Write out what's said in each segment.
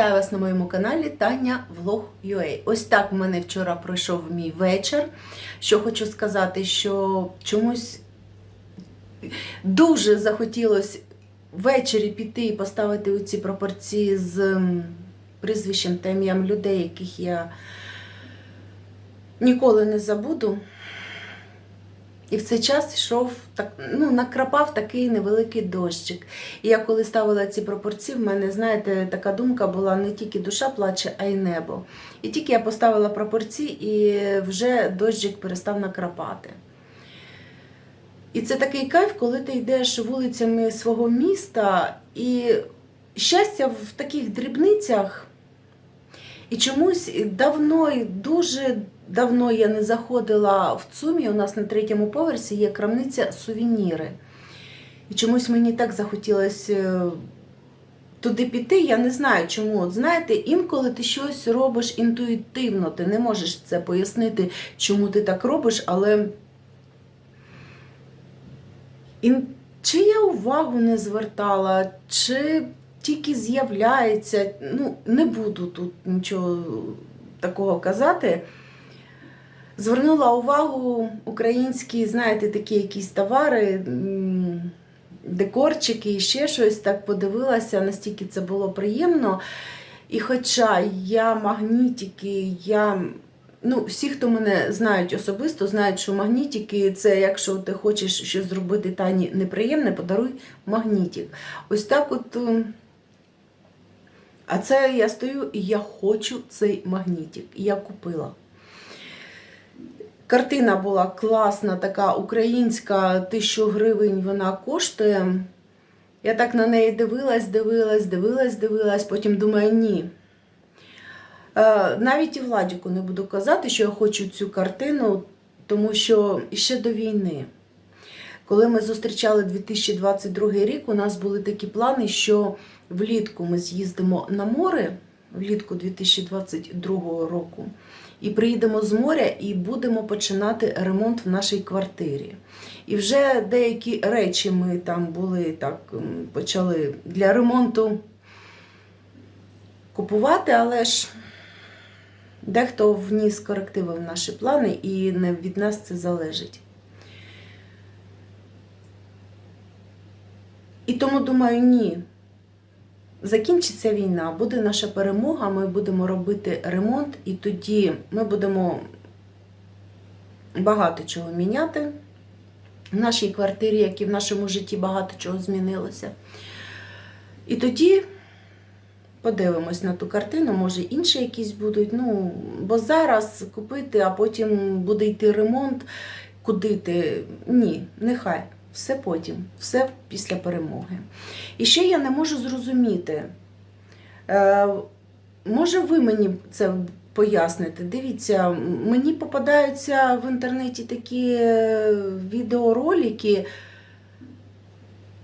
Вітаю вас на моєму каналі Таня Влог Ось так в мене вчора пройшов мій вечір. Що хочу сказати, що чомусь дуже захотілося ввечері піти і поставити ці пропорції з прізвищем та ім'ям людей, яких я ніколи не забуду. І в цей час йшов так, ну, накрапав такий невеликий дощик. І я коли ставила ці пропорції, в мене, знаєте, така думка була не тільки душа плаче, а й небо. І тільки я поставила пропорції, і вже дощик перестав накрапати. І це такий кайф, коли ти йдеш вулицями свого міста, і щастя в таких дрібницях. І чомусь давно, і дуже давно я не заходила в ЦУМі. У нас на третьому поверсі є крамниця сувеніри. І чомусь мені так захотілося туди піти. Я не знаю чому. От знаєте, інколи ти щось робиш інтуїтивно, ти не можеш це пояснити, чому ти так робиш, але чи я увагу не звертала, чи тільки з'являється, ну, не буду тут нічого такого казати. Звернула увагу українські, знаєте, такі якісь товари, декорчики і ще щось, так подивилася, настільки це було приємно. І хоча я магнітики, я. Ну, всі, хто мене знають особисто, знають, що магнітики це якщо ти хочеш щось зробити тані неприємне, подаруй магнітик. Ось так от. е, А це я стою і я хочу цей магнітик. І я купила. Картина була класна, така українська, тисячу гривень вона коштує. Я так на неї дивилась, дивилась, дивилась, дивилась, потім думаю, ні. Е, Навіть і Владіку не буду казати, що я хочу цю картину, тому що ще до війни. Коли ми зустрічали 2022 рік, у нас були такі плани, що влітку ми з'їздимо на море, влітку 2022 року, і приїдемо з моря і будемо починати ремонт в нашій квартирі. І вже деякі речі ми там були так, почали для ремонту купувати, але ж дехто вніс корективи в наші плани, і не від нас це залежить. І тому думаю, ні. Закінчиться війна, буде наша перемога, ми будемо робити ремонт, і тоді ми будемо багато чого міняти в нашій квартирі, як і в нашому житті багато чого змінилося. І тоді подивимось на ту картину, може інші якісь будуть. Ну, бо зараз купити, а потім буде йти ремонт, куди ти. Ні, нехай. Все потім, все після перемоги. І ще я не можу зрозуміти. Е, може, ви мені це поясните? Дивіться, мені попадаються в інтернеті такі е, відеоролики,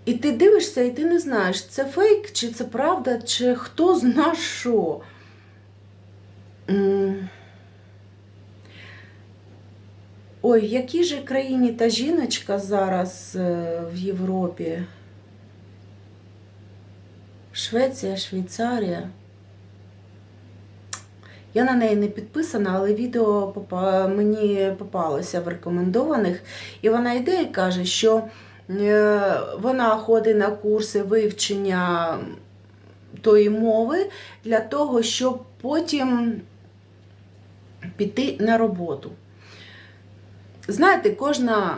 і ти дивишся, і ти не знаєш, це фейк, чи це правда, чи хто зна що. М. Ой, в якій же країні та жіночка зараз е, в Європі? Швеція, Швейцарія. Я на неї не підписана, але відео мені попалося в рекомендованих. І вона йде і каже, що е, вона ходить на курси вивчення тої мови для того, щоб потім піти на роботу. Знаєте, кожна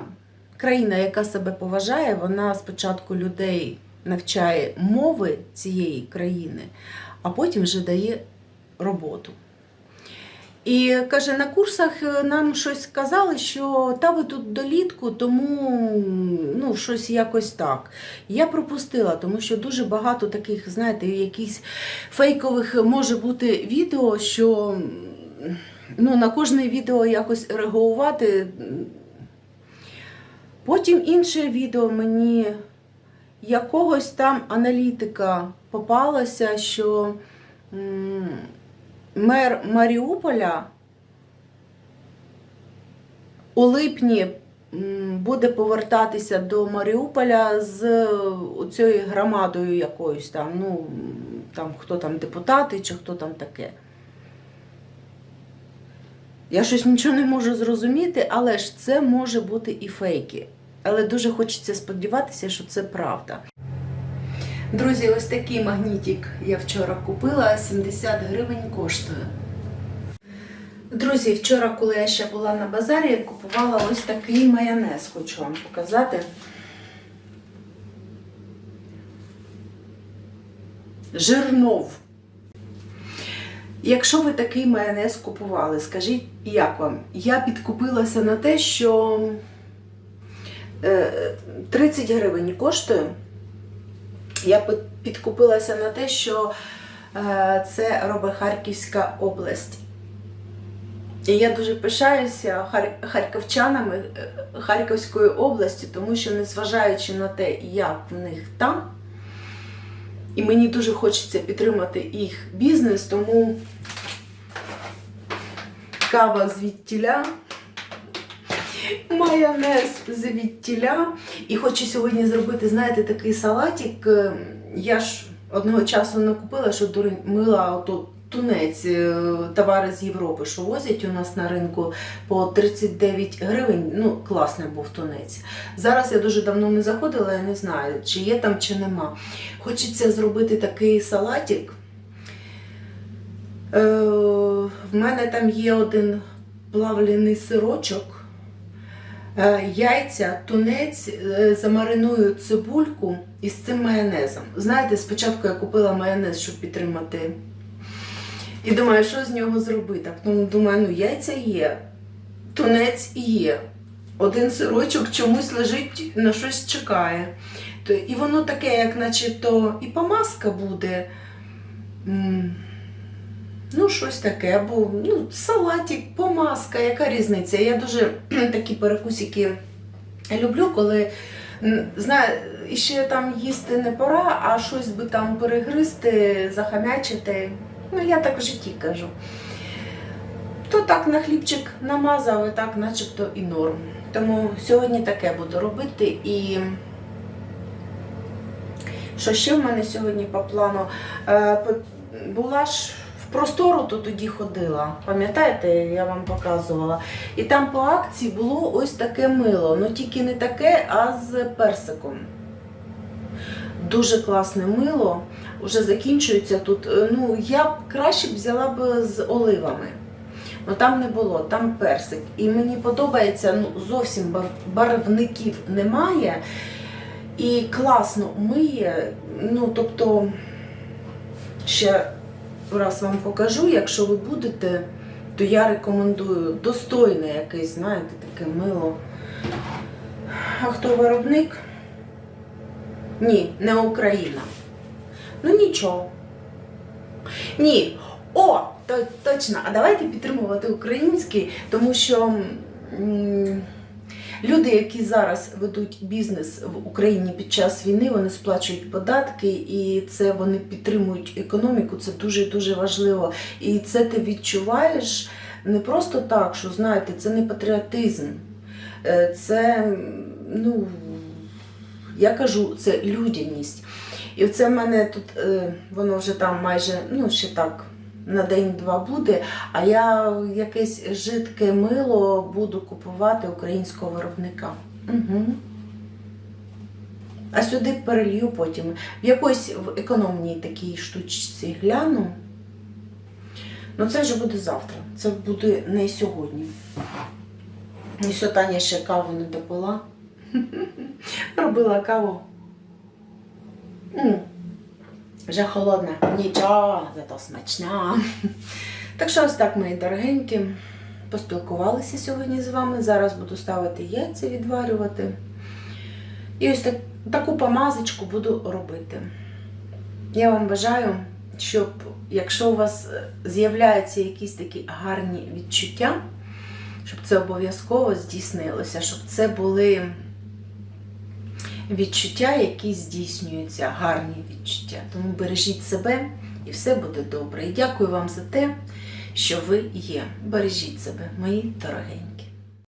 країна, яка себе поважає, вона спочатку людей навчає мови цієї країни, а потім вже дає роботу. І каже, на курсах е, нам щось казали, що та ви тут долітку, тому ну, щось якось так. Я пропустила, тому що дуже багато таких, знаєте, якихось фейкових може бути відео, що ну, на кожне відео якось реагувати. Потім інше відео мені якогось там аналітика попалося, що мер Маріуполя у липні буде повертатися до Маріуполя з цією громадою якоюсь там. Ну, там, хто там депутати чи хто там таке. Я щось нічого не можу зрозуміти, але ж це може бути і фейки. Але дуже хочеться сподіватися, що це правда. Друзі, ось такий магнітик я вчора купила, 70 гривень коштує. Друзі, вчора, коли я ще була на базарі, я купувала ось такий майонез, хочу вам показати. Жирнов. Якщо ви такий майонез купували, скажіть, як вам? Я підкупилася на те, що е, 30 гривень коштує. Я підкупилася на те, що е, це робить Харківська область. І я дуже пишаюся харківчанами е, Харківської області, тому що, незважаючи на те, як в них там, і мені дуже хочеться підтримати їх бізнес, тому кава звідтіля, майонез звідтіля. І хочу сьогодні зробити, знаєте, такий салатик. Е, Я ж одного часу накупила, що дурень мила ото тунець, е, товари з Європи, що возять у нас на ринку по 39 гривень. Ну, класний був тунець. Зараз я дуже давно не заходила, я не знаю, чи є там, чи нема. Хочеться зробити такий салатик. Е, в мене там є один плавлений сирочок, е, яйця, тунець, е, замариную цибульку із цим майонезом. Знаєте, спочатку я купила майонез, щоб підтримати. І думаю, що з нього зробити? А потім думаю, ну яйця є, тунець є. Один сирочок чомусь лежить, на щось чекає. І воно таке, як начебто і помазка буде. Ну, щось таке, або ну, салатик, помазка, яка різниця? Я дуже такі перекусики люблю, коли знаю, ще там їсти не пора, а щось би там перегризти, захамячити. Ну, я так в житті кажу. То так на хлібчик намазав, і так начебто і норм. Тому сьогодні таке буду робити і. Що ще в мене сьогодні по плану? Е, була ж в простору то тоді ходила. Пам'ятаєте, я вам показувала. І там по акції було ось таке мило. Ну тільки не таке, а з персиком. Дуже класне мило. Уже закінчується тут. Е, Ну, я б краще б взяла б з оливами. Ну там не було, там персик. І мені подобається, ну зовсім барвників немає. І класно миє. Ну, тобто, ще раз вам покажу, якщо ви будете, то я рекомендую достойне якесь, знаєте, таке мило. А хто виробник? Ні, не Україна. Ну нічого. Ні. О, то, точно. А давайте підтримувати український, тому що м, люди, які зараз ведуть бізнес в Україні під час війни, вони сплачують податки, і це вони підтримують економіку. Це дуже дуже важливо. І це ти відчуваєш не просто так, що знаєте, це не патріотизм. Е, Це, ну, я кажу, це людяність. І це в мене тут, е, воно вже там майже, ну, ще так, на день-два буде, а я якесь жидке мило буду купувати українського виробника. Угу. А сюди перелью потім. В якоїсь в економній такій штучці гляну. Ну це вже буде завтра. Це буде не сьогодні. І що Таня ще каву не допила. Робила каву. Вже холодна. Нічого, зато смачна. Так що ось так, мої дорогенькі, поспілкувалися сьогодні з вами. Зараз буду ставити яйця відварювати. І ось так, таку помазочку буду робити. Я вам бажаю, щоб якщо у вас е, з'являються якісь такі гарні відчуття, щоб це обов'язково здійснилося, щоб це були відчуття, які здійснюються, гарні відчуття. Тому бережіть себе і все буде добре. І дякую вам за те, що ви є. Бережіть себе, мої дорогенькі.